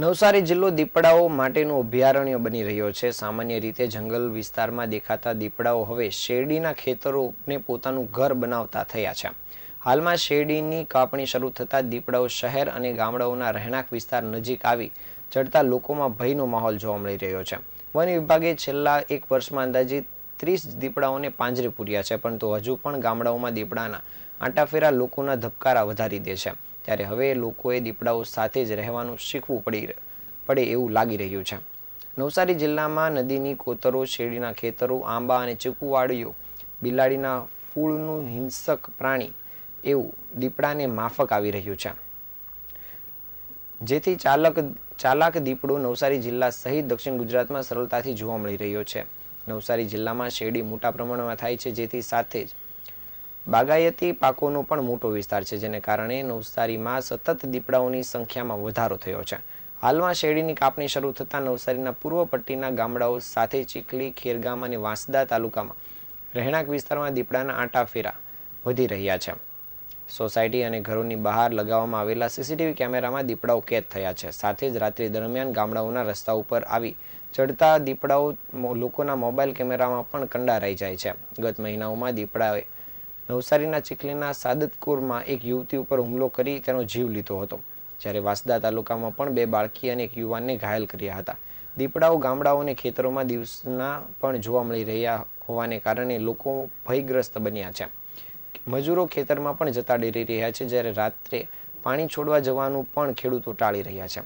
નવસારી જિલ્લો દીપડાઓ માટેનું અભયારણ્ય બની રહ્યો છે. સામાન્ય રીતે જંગલ વિસ્તારમાં દેખાતા દીપડાઓ હવે શેરડીના ખેતરોને પોતાનું ઘર બનાવતા થયા છે. હાલમાં શેરડીની કાપણી શરૂ થતાં દીપડાઓ શહેર અને ગામડાઓના રહેણાંક વિસ્તાર નજીક આવી ચડતા લોકોમાં ભયનો માહોલ જોવા મળી રહ્યો છે. વન વિભાગે છેલ્લા એક વર્ષમાં અંદાજિત ત્રીસ દીપડાઓને પાંજરે પૂર્યા છે, પરંતુ હજુ પણ ગામડાઓમાં દીપડાના આંટાફેરા લોકોના ધબકારા વધારી દે છે. ત્યારે હવે લોકોએ દીપડાઓ સાથે જ રહેવાનું શીખવું પડી પડે એવું લાગી રહ્યું છે. નવસારી જિલ્લામાં નદીની કોતરો, શેરડીના ખેતરો, આંબા અને ચીકુવાડીઓ, બિલાડીના ફૂળનું હિંસક પ્રાણી એવું દીપડાને માફક આવી રહ્યું છે. જેથી ચાલક, ચાલાક દીપડો નવસારી જિલ્લા સહિત દક્ષિણ ગુજરાતમાં સરળતાથી જોવા મળી રહ્યો છે. નવસારી જિલ્લામાં શેરડી મોટા પ્રમાણમાં થાય છે, જેથી સાથે જ બાગાયતી પાકોનો પણ મોટો વિસ્તાર છે, જેને કારણે નવસારીમાં સતત દીપડાઓની સંખ્યામાં વધારો થયો છે. હાલમાં શેરડીની કાપણી શરૂ થતાં નવસારીના પૂર્વ પટ્ટીના ગામડાઓ સાથે ચીખલી, ખેરગામ અને વાંસદા તાલુકામાં રહેણાંક વિસ્તારમાં દીપડાના આંટાફેરા વધી રહ્યા છે. સોસાયટી અને ઘરોની બહાર લગાવવામાં આવેલા સીસીટીવી કેમેરામાં દીપડાઓ કેદ થયા છે. સાથે જ રાત્રિ દરમિયાન ગામડાઓના રસ્તા ઉપર આવી ચડતા દીપડાઓ લોકોના મોબાઈલ કેમેરામાં પણ કંડારાઈ જાય છે. ગત મહિનાઓમાં દીપડાએ નવસારીના ચીખલીના સાદતકોરમાં એક યુવતી ઉપર હુમલો કરી તેનો જીવ લીધો હતો. જ્યારે વાસદા તાલુકામાં પણ બે બાળકી અને એક યુવાનને ઘાયલ કર્યા હતા. દીપડાઓ ગામડાઓ અને ખેતરોમાં દિવસના પણ જોવા મળી રહ્યા હોવાને કારણે લોકો ભયગ્રસ્ત બન્યા છે. મજૂરો ખેતરમાં પણ જતા ડરી રહ્યા છે, જ્યારે રાત્રે પાણી છોડવા જવાનું પણ ખેડૂતો ટાળી રહ્યા છે.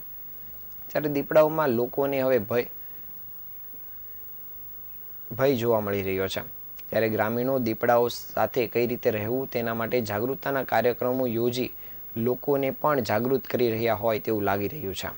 ત્યારે દીપડાઓમાં લોકોને હવે ભય ભય જોવા મળી રહ્યો છે. ત્યારે ગ્રામીણો દીપડાઓ સાથે કઈ રીતે રહેવું તેના માટે જાગૃતતાના કાર્યક્રમો યોજી લોકોને પણ જાગૃત કરી રહ્યા હોય તેવું લાગી રહ્યું છે.